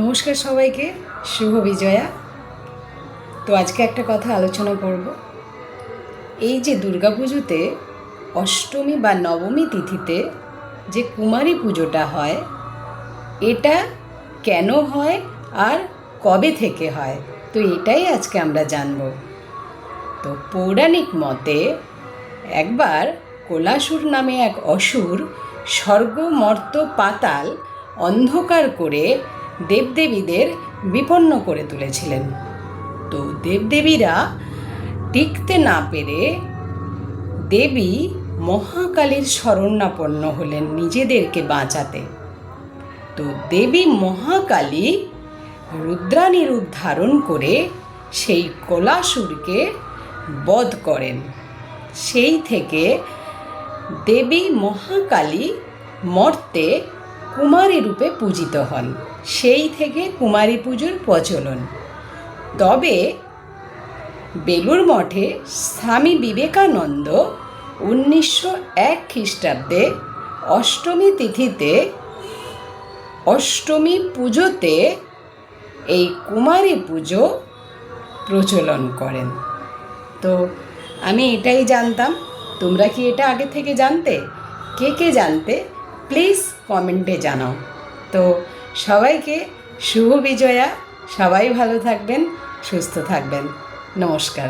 নমস্কার সবাইকে, শুভ বিজয়া। তো আজকে একটা কথা আলোচনা করব। এই যে দুর্গা পুজোতে অষ্টমী বা নবমী তিথিতে যে কুমারী পুজোটা হয়, এটা কেন হয় আর কবে থেকে হয়? তো এটাই আজকে আমরা জানব। তো পৌরাণিক মতে একবার কোলাসুর নামে এক অসুর স্বর্গ মর্ত পাতাল অন্ধকার করে দেবদেবীদের বিপন্ন করে তুলেছিলেন। তো দেবদেবীরা টিকতে না পেরে দেবী মহাকালীর শরণাপন্ন হলেন নিজেদেরকে বাঁচাতে। তো দেবী মহাকালী রুদ্রাণী রূপ ধারণ করে সেই কলাসুরকে বধ করেন। সেই থেকে দেবী মহাকালী মর্তে কুমারী রূপে পূজিত হন। সেই থেকে কুমারী পুজোর প্রচলন। তবে বেলুর মঠে স্বামী বিবেকানন্দ উনিশশো এক খ্রিস্টাব্দে অষ্টমী তিথিতে অষ্টমী পুজোতে এই কুমারী পুজো প্রচলন করেন। তো আমি এটাই জানতাম। তোমরা কি এটা আগে থেকে জানতে? কে কে জানতে? প্লিজ কমেন্টে জানাও। তো সবাইকে শুভ বিজয়া সবাই ভালো থাকবেন সুস্থ থাকবেন। নমস্কার।